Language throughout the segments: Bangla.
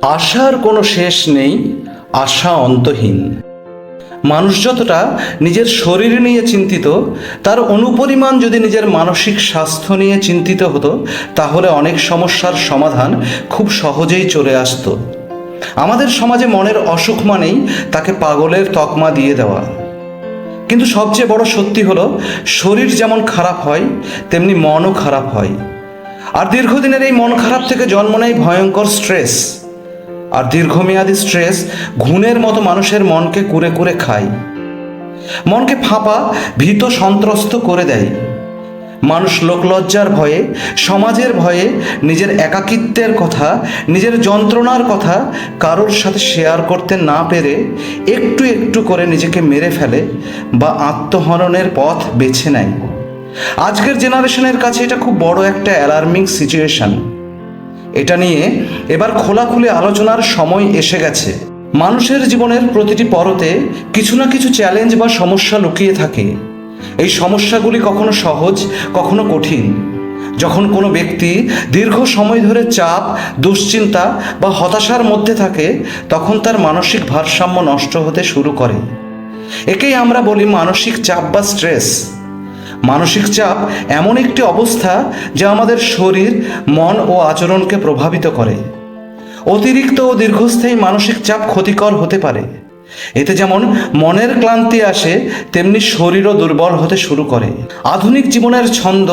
আশার কোনো শেষ নেই, আশা অন্তহীন। মানুষ যতটা নিজের শরীর নিয়ে চিন্তিত, তার অনুপরিমাণ যদি নিজের মানসিক স্বাস্থ্য নিয়ে চিন্তিত হতো, তাহলে অনেক সমস্যার সমাধান খুব সহজেই চলে আসতো। আমাদের সমাজে মনের অসুখ মানেই তাকে পাগলের তকমা দিয়ে দেওয়া। কিন্তু সবচেয়ে বড় সত্যি হলো, শরীর যেমন খারাপ হয়, তেমনি মনও খারাপ হয়। আর দীর্ঘদিনের এই মন খারাপ থেকে জন্ম নেয় ভয়ঙ্কর স্ট্রেস। আর দীর্ঘমেয়াদী স্ট্রেস ঘুণের মতো মানুষের মনকে কুরে কুরে খায়। মনকে ফাঁপা, ভীত সন্ত্রস্ত করে দেয়। মানুষ লোকলজ্জার ভয়ে, সমাজের ভয়ে নিজের একাকিত্বের কথা, নিজের যন্ত্রণার কথা কারোর সাথে শেয়ার করতে না পেরে একটু একটু করে নিজেকে মেরে ফেলে বা আত্মহননের পথ বেছে নেয়। আজকের জেনারেশনের কাছে এটা খুব বড় একটা অ্যালার্মিং সিচুয়েশন এটা নিয়ে এবার খোলাখুলি আলোচনার সময় এসে গেছে। মানুষের জীবনের প্রতিটি পরতে কিছু না কিছু চ্যালেঞ্জ বা সমস্যা লুকিয়ে থাকে। এই সমস্যাগুলি কখনো সহজ, কখনো কঠিন। যখন কোনো ব্যক্তি দীর্ঘ সময় ধরে চাপ, দুশ্চিন্তা বা হতাশার মধ্যে থাকে, তখন তার মানসিক ভারসাম্য নষ্ট হতে শুরু করে। একেই আমরা বলি মানসিক চাপ বা স্ট্রেস মানসিক চাপ এমন একটি অবস্থা যা আমাদের শরীর, মন ও আচরণকে প্রভাবিত করে। অতিরিক্ত ও দীর্ঘস্থায়ী মানসিক চাপ ক্ষতিকর হতে পারে। এতে যেমন মনের ক্লান্তি আসে, তেমনি শরীরও দুর্বল হতে শুরু করে। আধুনিক জীবনের ছন্দ,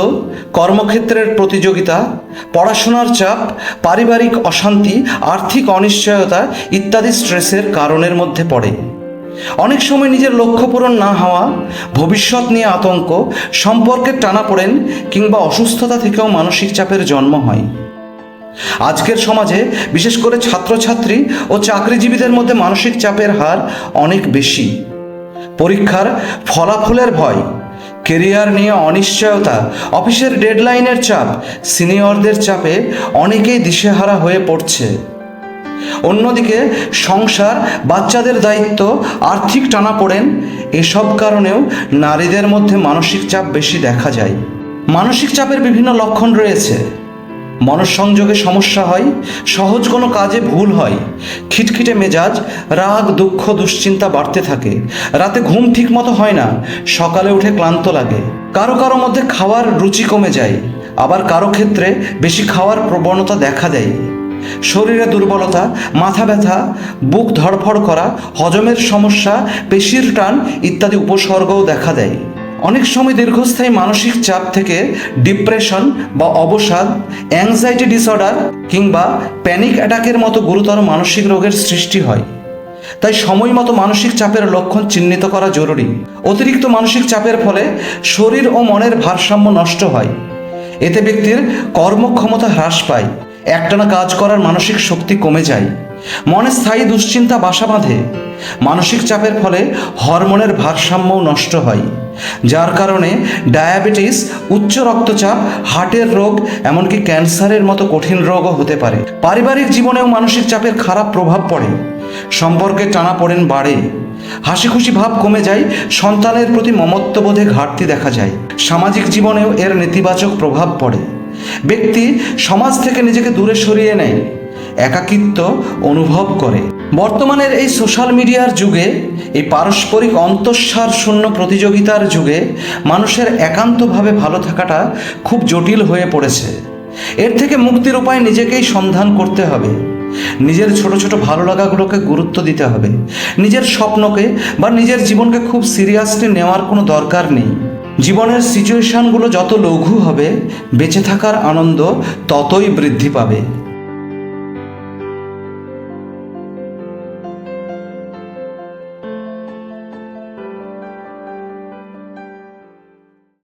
কর্মক্ষেত্রের প্রতিযোগিতা, পড়াশোনার চাপ, পারিবারিক অশান্তি, আর্থিক অনিশ্চয়তা ইত্যাদি স্ট্রেসের কারণের মধ্যে পড়ে। অনেক সময় নিজের লক্ষ্য পূরণ না হওয়া, ভবিষ্যৎ নিয়ে আতঙ্ক সম্পর্কের টানাপোড়েন কিংবা অসুস্থতা থেকেও মানসিক চাপের জন্ম হয়। আজকের সমাজে বিশেষ করে ছাত্রছাত্রী ও চাকরিজীবীদের মধ্যে মানসিক চাপের হার অনেক বেশি। পরীক্ষার ফলাফলের ভয়, কেরিয়ার নিয়ে অনিশ্চয়তা, অফিসের ডেডলাইনের চাপ, সিনিয়রদের চাপে অনেকেই দিশেহারা হয়ে পড়ছে। অন্যদিকে সংসার, বাচ্চাদের দায়িত্ব, আর্থিক টানাপোড়েন এসব কারণেও নারীদের মধ্যে মানসিক চাপ বেশি দেখা যায়। মানসিক চাপের বিভিন্ন লক্ষণ রয়েছে। মনঃসংযোগে সমস্যা হয়, সহজ কোনো কাজে ভুল হয়, খিটখিটে মেজাজ, রাগ, দুঃখ, দুশ্চিন্তা বাড়তে থাকে, রাতে ঘুম ঠিক মতো হয় না, সকালে উঠে ক্লান্ত লাগে। কারও কারও মধ্যে খাওয়ার রুচি কমে যায়, আবার কারও ক্ষেত্রে বেশি খাওয়ার প্রবণতা দেখা দেয়। শরীরে দুর্বলতা, মাথা ব্যথা, বুক ধড়ফড় করা, হজমের সমস্যা, পেশির টান ইত্যাদি উপসর্গও দেখা দেয়। অনেক সময় দীর্ঘস্থায়ী মানসিক চাপ থেকে ডিপ্রেশন বা অবসাদ অ্যাংজাইটি ডিসঅর্ডার কিংবা প্যানিক অ্যাটাকের মতো গুরুতর মানসিক রোগের সৃষ্টি হয়। তাই সময় মতো মানসিক চাপের লক্ষণ চিহ্নিত করা জরুরি। অতিরিক্ত মানসিক চাপের ফলে শরীর ও মনের ভারসাম্য নষ্ট হয়। এতে ব্যক্তির কর্মক্ষমতা হ্রাস পায়। একটানা কাজ করার মানসিক শক্তি কমে যায়। মনে স্থায়ী দুশ্চিন্তা বাসা বাঁধে। মানসিক চাপের ফলে হরমোনের ভারসাম্যও নষ্ট হয়। যার কারণে ডায়াবেটিস, উচ্চ রক্তচাপ, হার্টের রোগ, এমনকি ক্যান্সারের মতো কঠিন রোগও হতে পারে। পারিবারিক জীবনেও মানসিক চাপের খারাপ প্রভাব পড়ে। সম্পর্কে টানাপোড়েন বাড়ে। হাসি খুশি ভাব কমে যায়। সন্তানের প্রতি মমত্ববোধে ঘাটতি দেখা যায়। সামাজিক জীবনেও এর নেতিবাচক প্রভাব পড়ে। ব্যক্তি সমাজ থেকে নিজেকে দূরে সরিয়ে নেয়, একাকিত্ব অনুভব করে। বর্তমানের এই সোশ্যাল মিডিয়ার যুগে, এই পারস্পরিক অন্তঃসার শূন্য প্রতিযোগিতার যুগে, মানুষের একান্তভাবে ভালো থাকাটা খুব জটিল হয়ে পড়েছে। এর থেকে মুক্তির উপায় নিজেকেই সন্ধান করতে হবে। নিজের ছোট ছোট ভালো লাগাগুলোকে গুরুত্ব দিতে হবে। নিজের স্বপ্নকে বা নিজের জীবনকে খুব সিরিয়াসলি নেওয়ার কোনো দরকার নেই। জীবনের সিচুয়েশানগুলো যত লঘু হবে বেঁচে থাকার আনন্দ ততই বৃদ্ধি পাবে।